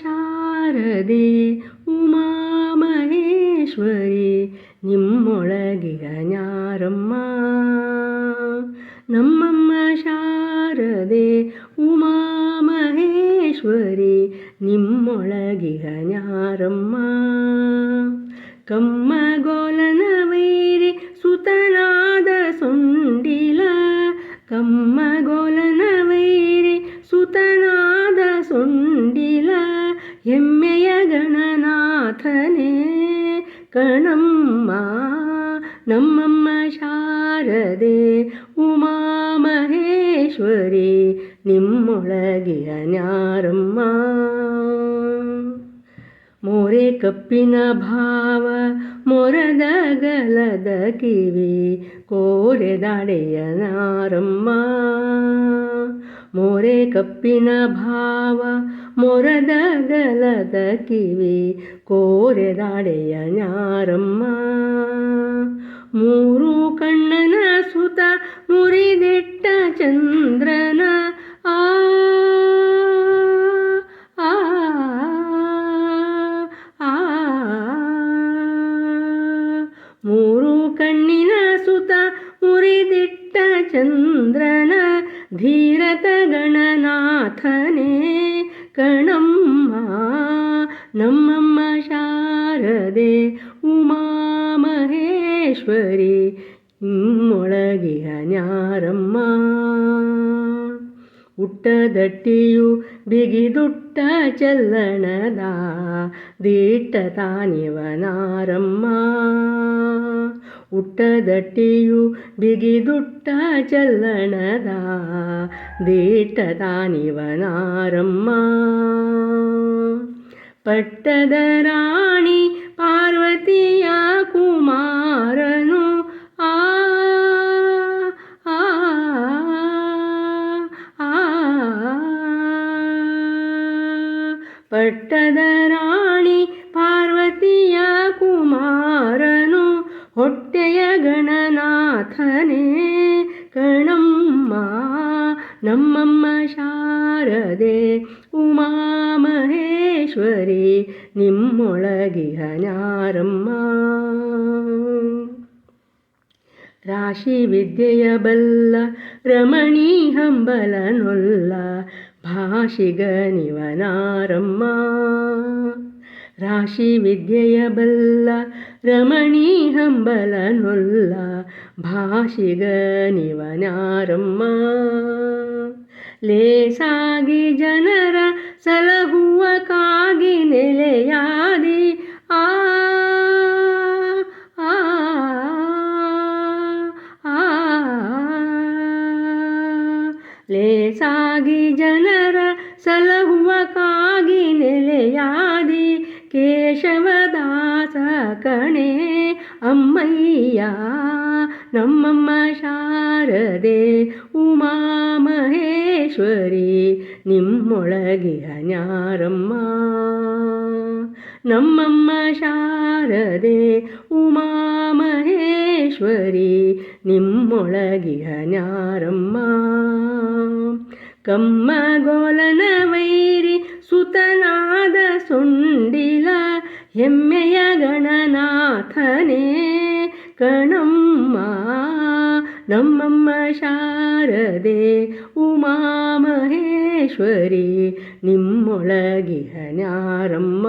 ಶಾರದೆ ಉಮಾ ಮಹೇಶ್ವರಿ ನಿಮ್ಮೊಳಗಿಗ ನ್ಯಾರಮ್ಮ ನಮ್ಮಮ್ಮ ಶಾರದೆ ಉಮಾ ಮಹೇಶ್ವರಿ ನಿಮ್ಮೊಳಗಿಗ ನ್ಯಾರಮ್ಮ ಕಮ್ಮಗೋಲನ ಹೆಮ್ಮೆಯ ಗಣನಾಥನೇ, ಕಣಮ್ಮ, ನಮ್ಮಮ್ಮ ಶಾರದೆ ಉಮಾ ಮಹೇಶ್ವರಿ ನಿಮ್ಮೊಳಗೆ ನ್ಯಾರಮ್ಮ ಮೋರೆ ಕಪ್ಪಿನ ಭಾವ, ಮೊರದ ಗಲದ ಕಿವಿ ಕೋರೆದಾಡೆಯ ನಾರಮ್ಮ. ಮೋರೆ ಕಪ್ಪಿನ ಭಾವ, ಮೊರದ ಗಲದ ಕಿವಿ ಕೋರೆದಾಡೆಯ ನ್ಯಾರಮ್ಮ. ಮೂರು ಕಣ್ಣನ ಸುತ ಮುರಿದಿಟ್ಟ ಚಂದ್ರನ ಆ. ಮೂರು ಕಣ್ಣಿನ ಸುತ ಮುರಿದಿಟ್ಟ ಚಂದ್ರನ ಧೀರತ ಗಣನಾಥನೇ ಕಣಮ್ಮ ನಮ್ಮಮ್ಮ ಶಾರದೆ ಉಮಾ ಮಹೇಶ್ವರಿ ನಿಮ್ಮೊಳಗಿಯ ನ್ಯಾರಮ್ಮ. ಹುಟ್ಟದಟ್ಟಿಯು ಬಿಗಿದುಟ್ಟ ಚಲ್ಲಣದ ದಿಟ್ಟ ತಾನಿವನಾರಮ್ಮ ಹುಟ್ಟದಟ್ಟಿಯು ಬಿಗಿದುಟ್ಟ ಚಲ್ಲಣದ ದಿಟ್ಟ ತಾನಿವನಾರಮ್ಮ ಪಟ್ಟದ ರಾಣಿ ಪಾರ್ವತಿಯ ಕುಮಾರನು ಆ ಪಟ್ಟದ ರಾಣಿ ಪಾರ್ವತಿಯ ಕುಮಾರನು ಹೊಟ್ಟೆಯ ಗಣನಾಥನೇ ಕಣಮ್ಮ, ನಮ್ಮಮ್ಮ ಶಾರದೆ ಉಮಾ ಮಹೇಶ್ವರಿ ನಿಮ್ಮೊಳಗಿಹ ನ್ಯಾರಮ್ಮ ರಾಶಿ ವಿದ್ಯೆಯ ಬಲ್ಲ, ರಮಣಿ ಹಂಬಲನೊಲ್ಲ, ಭಾಷಿಗ ನಿವನಾರಮ್ಮ. ರಾಶಿ ವಿದ್ಯೆಯ ಬಲ್ಲ, ರಮಣಿ ಹಂಬಲನೊಲ್ಲ ಭಾಷಿಗ ನಿವನಾರಮ್ಮ. ಲೇಸಾಗಿ ಜನರ ಸಲಹುವ ಕಾಗಿ ನೆಲೆಯಾದಿ ಆ. ಲೇಸಾಗಿ ಜನರ ಸಲಹುವ ಕಾಗಿ ನೆಲೆಯಾದಿ ಕೇಶವದಾಸ ಕಣೆ ಅಮ್ಮಯ್ಯ, ನಮ್ಮಮ್ಮ ಶಾರದೆ ಉಮಾ ಮಹೇಶ್ವರಿ ನಿಮ್ಮೊಳಗಿಯ ನ್ಯಾರಮ್ಮ ನಮ್ಮಮ್ಮ ಶಾರದೆ ಉಮಾ ಮಹೇಶ್ವರಿ ನಿಮ್ಮೊಳಗಿಯ ನ್ಯಾರಮ್ಮ ಕಮ್ಮಗೋಲನ ವೈರಿ ಸುತನಾದ ಸೊಂಡಿಲ ಹೆಮ್ಮೆಯ ಗಣನಾಥನೇ ಕಣಮ್ಮ ನಮ್ಮಮ್ಮ ಶಾರದೆ ಉಮಾ ಮಹೇಶ್ವರಿ ನಿಮ್ಮೊಳಗಿಹ ನ್ಯಾರಮ್ಮ.